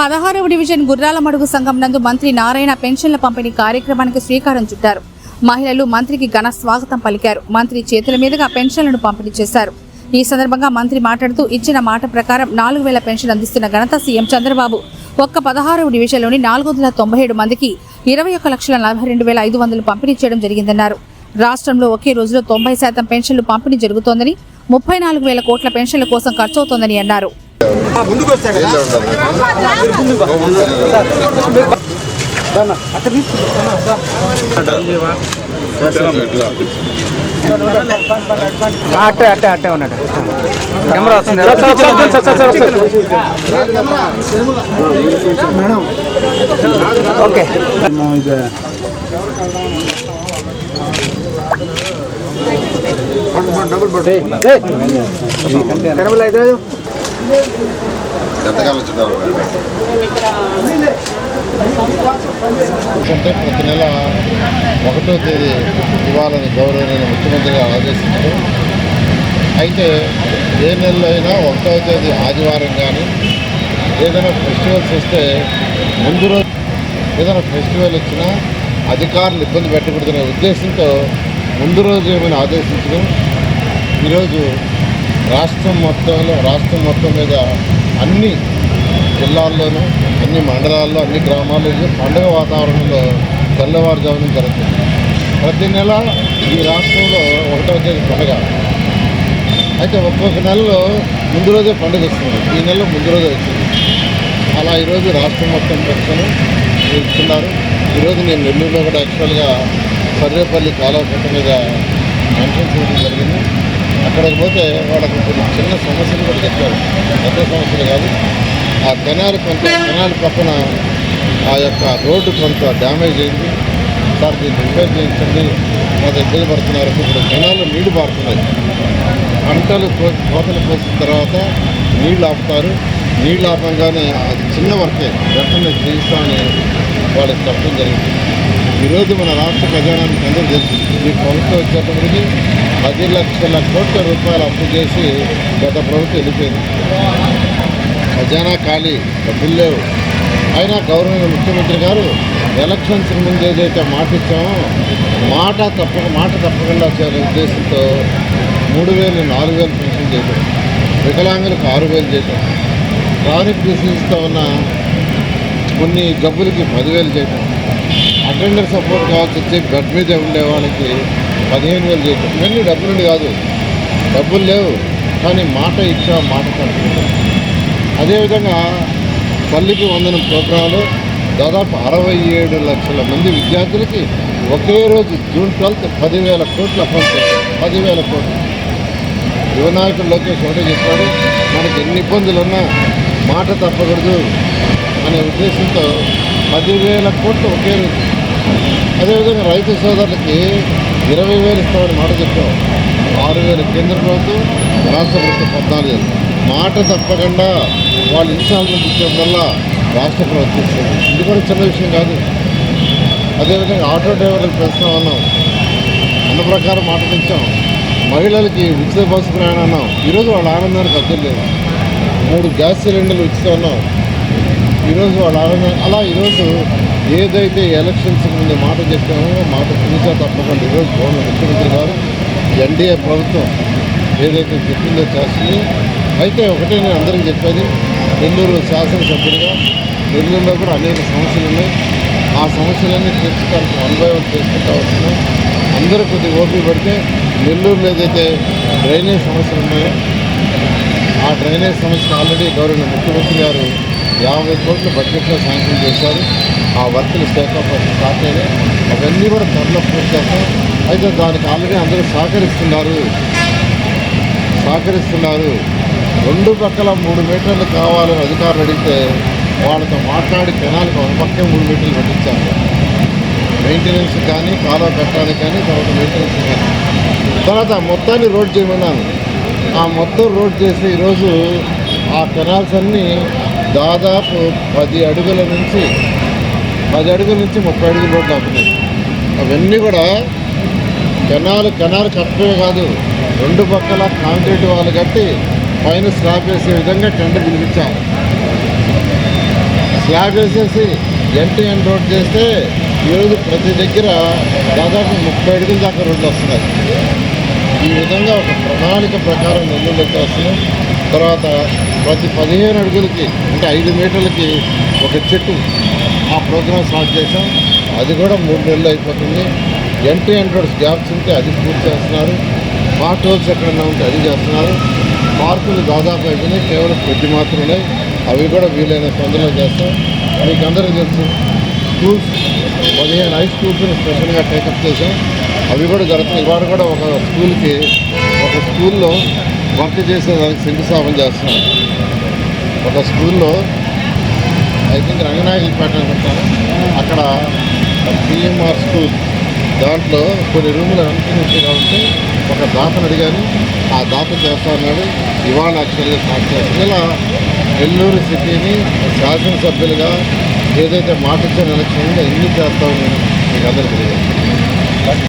పదహారవ డివిజన్ గుర్రాల మడుగు సంఘం నందు మంత్రి నారాయణ పెన్షన్ల పంపిణీ కార్యక్రమానికి శ్రీకారం చుట్టారు. మహిళలు మంత్రికి ఘన స్వాగతం పలికారు. మంత్రి చేతుల మీదుగా పెన్షన్లను పంపిణీ చేశారు. ఈ సందర్భంగా మంత్రి మాట్లాడుతూ ఇచ్చిన మాట ప్రకారం నాలుగు వేల పెన్షన్ అందిస్తున్న ఘనత సీఎం చంద్రబాబు. ఒక్క పదహారవ డివిజన్లోని నాలుగు వందల తొంభై ఏడు మందికి ఇరవై ఒక్క లక్షల నలభై రెండు వేల ఐదు వందలు పంపిణీ చేయడం జరిగిందన్నారు. రాష్ట్రంలో ఒకే రోజులో తొంభై శాతం పెన్షన్లు పంపిణీ జరుగుతోందని ముప్పై నాలుగు వేల కోట్ల పెన్షన్ల కోసం ఖర్చవుతోందని అన్నారు. ముందుకు వస్తా కదా? అట్టే అట్టే అట్టే ఉన్నాడు. కెమెరా వస్తుంది. ఓకే. కెమెరా అయితే ఎంతకాలం అంటే ప్రతి నెల ఒకటో తేదీ ఇవ్వాలని గౌరవనీయ ముఖ్యమంత్రి గారు ఆదేశించారు. అయితే ఏ నెలలో అయినా ఒకటో తేదీ ఆదివారం కానీ ఏదైనా ఫెస్టివల్స్ వస్తే ముందు రోజు ఏదైనా ఫెస్టివల్ వచ్చినా అధికారులు ఇబ్బంది పెట్టకూడదనే ఉద్దేశంతో ముందు రోజు ఏమైనా ఆదేశించడం ఈరోజు రాష్ట్రం మొత్తంలో రాష్ట్రం మొత్తం మీద అన్ని జిల్లాల్లోనూ అన్ని మండలాల్లో అన్ని గ్రామాల్లో పండుగ వాతావరణంలో తెల్లవారుజామున జరుగుతుంది. ప్రతి నెల ఈ రాష్ట్రంలో ఒకటో తేదీ పండుగ. అయితే ఒక్కొక్క నెలలో ముందు రోజే పండుగ వస్తుంది. ఈ నెలలో ముందు రోజే వచ్చింది అలా ఈరోజు రాష్ట్రం మొత్తం పెట్టుకొని ఇస్తున్నారు ఈరోజు నేను నెల్లూరులో కూడా యాక్చువల్గా సర్వేపల్లి కాలువకట్ట మీద మెన్షన్ చేయడం జరిగింది. అక్కడికి పోతే వాళ్ళకి కొన్ని చిన్న సమస్యలు కూడా చెప్పారు. పెద్ద సమస్యలు కాదు. ఆ కెనాల్ కొంత కెనాల్ పక్కన ఆ యొక్క రోడ్డు కొంత డ్యామేజ్ అయింది. సార్ దీన్ని రిపేర్ చేయించండి. కొంత ఇబ్బంది పడుతున్నారు. ఇప్పుడు కెనాల్లో నీళ్ళు పారుతున్నాయి. పంటలు కోతలు కోసిన తర్వాత నీళ్ళు ఆపుతారు. నీళ్ళు ఆపంగానే అది చిన్న వర్కే. వెంటనే చేయిస్తామని వాళ్ళకి చెప్పడం జరిగింది. ఈరోజు మన రాష్ట్ర ఖజానానికి అందరూ తెలుసు. ఈ ప్రభుత్వం వచ్చేటప్పటికి పది లక్షల కోట్ల రూపాయలు అప్పు చేసి గత ప్రభుత్వం వెళ్ళిపోయింది. ఖజానా ఖాళీ డబ్బులు లేవు. అయినా గవర్నర్ ముఖ్యమంత్రి గారు ఎలక్షన్స్ ముందు ఏదైతే మాట ఇచ్చామో మాట తప్పక మాట తప్పకుండా చేయాలనే ఉద్దేశంతో మూడు వేలు నాలుగు వేలు పెన్షన్ చేయడం వికలాంగులకు ఆరు వేలు చేయడం క్రానిక్ డిసీజ్తో ఉన్న కొన్ని జబ్బులకి పదివేలు చేయటం అటెండర్ సపోర్ట్ కావాల్సి వచ్చి బెడ్ మీద ఉండే వాళ్ళకి పదిహేను వేలు చేయటం ఇవన్నీ డబ్బులు కాదు. డబ్బులు లేవు. కానీ మాట ఇచ్చా మాట తప్పకుండా అదేవిధంగా పల్లికి వందన ప్రోగ్రాంలో దాదాపు అరవై ఏడు లక్షల మంది విద్యార్థులకి ఒకే రోజు జూన్ ట్వెల్త్ పదివేల కోట్ల అకౌంట్ పదివేల కోట్లు. యువనాయకుడు లోకేష్ ఒకటే చెప్పాడు మనకి ఎన్ని ఇబ్బందులు ఉన్నా మాట తప్పకూడదు అనే ఉద్దేశంతో పదివేల కోట్లు ఒకే రోజు. అదేవిధంగా రైతు సోదరులకి ఇరవై వేలు ఇస్తామని మాట చెప్పాం ఆరు వేలు కేంద్ర ప్రభుత్వం రాష్ట్ర ప్రభుత్వం పద్నాలుగు వేలు. మాట తప్పకుండా వాళ్ళు ఇన్స్టాల్మెంట్ ఇచ్చడం వల్ల రాష్ట్ర ప్రభుత్వం ఇస్తుంది. ఇది కూడా చిన్న విషయం కాదు. అదేవిధంగా ఆటో డ్రైవర్లకు పెంచుతాం అన్నాం. అన్న ప్రకారం మాట పెంచాం మహిళలకి ఉచిత బస్సు ప్రయాణం అన్నాం. ఈరోజు వాళ్ళ ఆనందానికి అర్థం లేదు. మూడు గ్యాస్ సిలిండర్లు ఉచితం అన్నాం. ఈరోజు వాళ్ళ ఆనందం అలా ఈరోజు ఏదైతే ఎలక్షన్స్ ముందు మాట చెప్పామో మాట చూసా తప్పకుండా. ఈరోజు గవర్నర్ ముఖ్యమంత్రి గారు ఎన్డీఏ ప్రభుత్వం ఏదైతే చెప్పిందో చేస్తుంది. అయితే ఒకటే నేను అందరికీ చెప్పేది నెల్లూరు శాసనసభ్యులుగా నెల్లూరులో కూడా అనేక సమస్యలు ఉన్నాయి. ఆ సమస్యలన్నీ తీర్చడానికి వన్ బై వన్ చేసుకుంటా వస్తున్నాం. అందరూ కొద్దిగా ఓపిక పడితే నెల్లూరులో ఏదైతే డ్రైనేజ్ సమస్యలు ఉన్నాయో. ఆ డ్రైనేజ్ సమస్య ఆల్రెడీ గవర్నర్ ముఖ్యమంత్రి గారు యాభై కోట్ల బడ్జెట్లో శాంక్షన్ చేశారు. ఆ వర్క్లు స్టేకప్ స్టార్ట్ అయినాయి అవన్నీ కూడా త్వరలో పూర్తి చేస్తాం. అయితే దానికి ఆల్రెడీ అందరూ సహకరిస్తున్నారు. సహకరిస్తున్నారు. రెండు పక్కల మూడు మీటర్లు కావాలని అధికారులు అడిగితే వాళ్ళతో మాట్లాడి కెనాల్కి ఒక పక్కే మూడు మీటర్లు పెట్టించారు. మెయింటెనెన్స్ కానీ కాలువ పెట్టడానికి కానీ తర్వాత మెయింటెనెన్స్ కానీ. తర్వాత మొత్తాన్ని రోడ్ చేయమన్నాను. ఆ మొత్తం రోడ్ చేసి ఈరోజు ఆ కెనాల్స్ అన్నీ దాదాపు పది అడుగుల నుంచి పది అడుగుల నుంచి ముప్పై అడుగుల రోడ్లు అవుతున్నాయి. అవన్నీ కూడా కెనాలు కెనాలు కట్టడమే కాదు. రెండు పక్కల కాంక్రీట్ వాళ్ళు కట్టి పైన స్లాబ్ వేసే విధంగా టెండర్ పిలిపించాం స్లాబ్ వేసేసి ఎన్టీఎన్ రోడ్ చేస్తే ఈరోజు ప్రతి దగ్గర దాదాపు ముప్పై అడుగుల దాకా రోడ్లు వస్తున్నాయి. ఈ విధంగా ఒక ప్రణాళిక ప్రకారం నెల్లూరు వస్తున్నాం తర్వాత ప్రతి పదిహేను అడుగులకి అంటే ఐదు మీటర్లకి ఒక చెట్టు ఆ ప్రోగ్రామ్ స్టార్ట్ చేసాం అది కూడా మూడు నెలలు అయిపోతుంది. ఎంట్రీ రోడ్స్ గ్యాప్స్ ఉంటే అది పూర్తి చేస్తున్నారు. పార్ట్ హోల్స్ ఎక్కడన్నా ఉంటే అది చేస్తున్నారు. పార్కులు దాదాపు అయిపోయినాయి. కేవలం కొద్ది మాత్రమే అవి కూడా వీలైన తొందరలో చేస్తాం. మీకు అందరికీ తెలుసు స్కూల్స్ పదిహేను హై స్కూల్స్ని స్పెషల్గా టేకప్ చేసాం అవి కూడా జరుగుతున్నాయి. ఇవాళ కూడా ఒక స్కూల్కి ఒక స్కూల్లో వర్క్ చేసేదానికి శంకుస్థాపన చేస్తున్నాం. ఒక స్కూల్లో ఐ థింక్ రంగనాయకులపేట అనుకుంటాను. అక్కడ పిఎంఆర్ స్కూల్ దాంట్లో కొన్ని రూములు అనుకుని కాబట్టి ఒక దాతను అడిగాను. ఆ దాత చేస్తా అన్నాడు ఇవాళ యాక్చువల్గా స్టార్ట్ చేస్తాను ఇలా నెల్లూరు సిటీని శాసనసభ్యులుగా ఏదైతే మాట ఇచ్చిన ఎలక్షన్లో ఎన్ని చేస్తామని మీకు అందరికీ తెలియదు.